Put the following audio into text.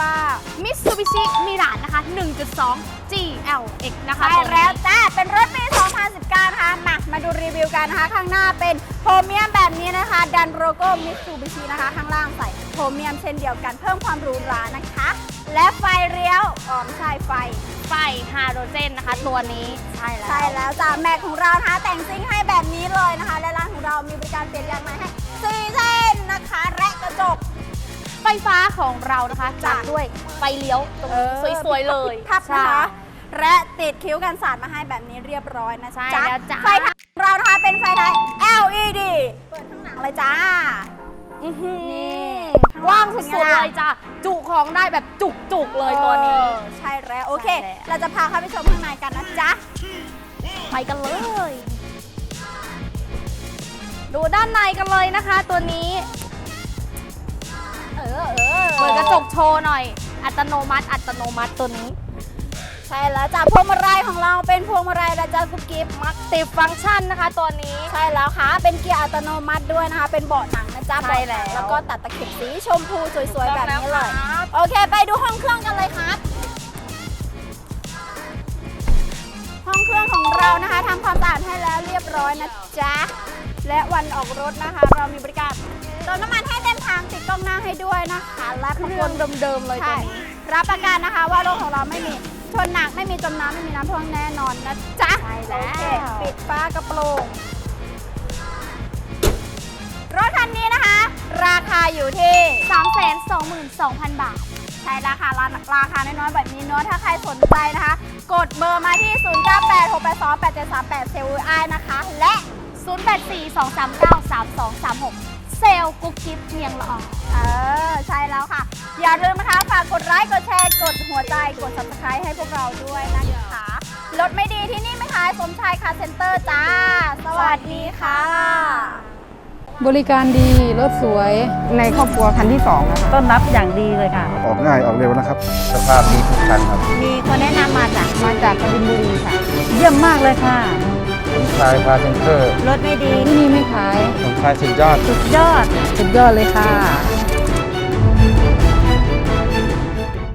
ว่า Mitsubishi Mirage นะคะ 1.2 GLX นะคะไปแล้วจ้าเป็นรถปี 2019 นะคะมามาดูรีวิวกันนะคะ ข้างหน้าเป็นโพรเมียมแบบนี้นะคะ ดันโลโก้ Mitsubishi นะคะ ข้างล่างใส่โพรเมียมเช่นเดียวกันเพิ่มความหรูหรานะคะ และไฟเลี้ยวอ๋อไม่ใช่ไฟไฟไฮโดรเจนนะคะ ตัวนี้ใช่แล้วใช่แล้วจ้าแม็กของเรานะคะแต่งซิ่งให้แบบนี้เลยนะคะ และร้านของเรามีบริการเปลี่ยนยางมาให้ ฟฟ้าของเรานะคะจ้ะจัดด้วยไฟเลี้ยวตรงเออสวยๆเลยทับนะใช่คะ และติดคิ้วกันสาดมาให้แบบนี้เรียบร้อยนะใช่จ๊ะแล้วจ้ะไฟทางของเรานะคะเป็นไฟท้าย LED เปิดข้างหลังเลยจ้าอื้อหือนี่กว้างสุดๆเลยจ้ะจุของได้แบบจุกๆเลยตัวนี้เออใช่แล้วโอเคใช่แล้วเราจะพาเข้าไปชมข้างในกันนะจ๊ะ ไปกันเลย ดูด้านในกันเลยนะคะตัวนี้เออเออเปิดกระจกโชว์หน่อย อัตโนมัติ อัตโนมัติตัวนี้ ใช่แล้วจ้ะพวงมาลัยของเราเป็นพวงมาลัยนะจ๊ะกุ๊กกิ๊บมักติฟังก์ชันนะคะ ตัวนี้ใช่แล้วค่ะ เป็นเกียร์อัตโนมัติด้วยนะคะ เป็นเบาะหนังนะจ๊ะใช่เบาะหนังแล้วแล้วก็ตัดตะเข็บสีชมพูสวยๆแบบนี้เลยครับโอเค ไปดูห้องเครื่องกันเลยครับ ห้องเครื่องของเรานะคะทำความสะอาดให้แล้วเรียบร้อยนะจ๊ะ และวันออกรถนะคะ เรามีบริการเติมน้ำมันให้ เต็มถังติดกล้องหน้าให้ด้วยนะคะ และเคประรื่กัอนงเดิมๆเลยตัวใช่นี้รับประกันนะคะว่ารถของเราไม่มีชนหนักไม่มีจมน้ำไม่มีน้ำท่วมแน่นอนนะจ๊ะ ใช่แล้วโอเคปิดฟ้ากระโปรงรถคันนี้นะคะ ราคาอยู่ที่222,000 บาท ใช่ราคาราราคาน้อยๆแบบนี้เนอะถ้าใครสนใจนะคะ กดเบอร์มาที่ 0986828738 เซลล์ไอนะคะ และ 0842393236 เซลล์กุ๊กกิ๊บเมียงละอองเออ ใช่แล้วค่ะ อย่าลืมนะคะ ฝากกดไลค์ กดแชร์ กดหัวใจ กด subscribe ให้พวกเราด้วยนะคะรถไม่ดีที่นี่ไม่ขายสมชายคาร์เซ็นเตอร์จ้า สวัสดีค่ะ บริการดี รถสวย ในครอบครัวคันที่2นะคะต้อนรับอย่างดีเลยค่ะ ออกง่ายออกเร็วนะครับ สภาพดีทุกคันครับ มีคนแนะนำมาจากมาจากกบินบุรีค่ะ เยี่ยมมากเลยค่ะสม ชายคาร์เซนเตอร์รถไม่ดีที่นี่ไม่ขายสมชายสุดยอด สุดยอด สุดยอดเลยค่ะ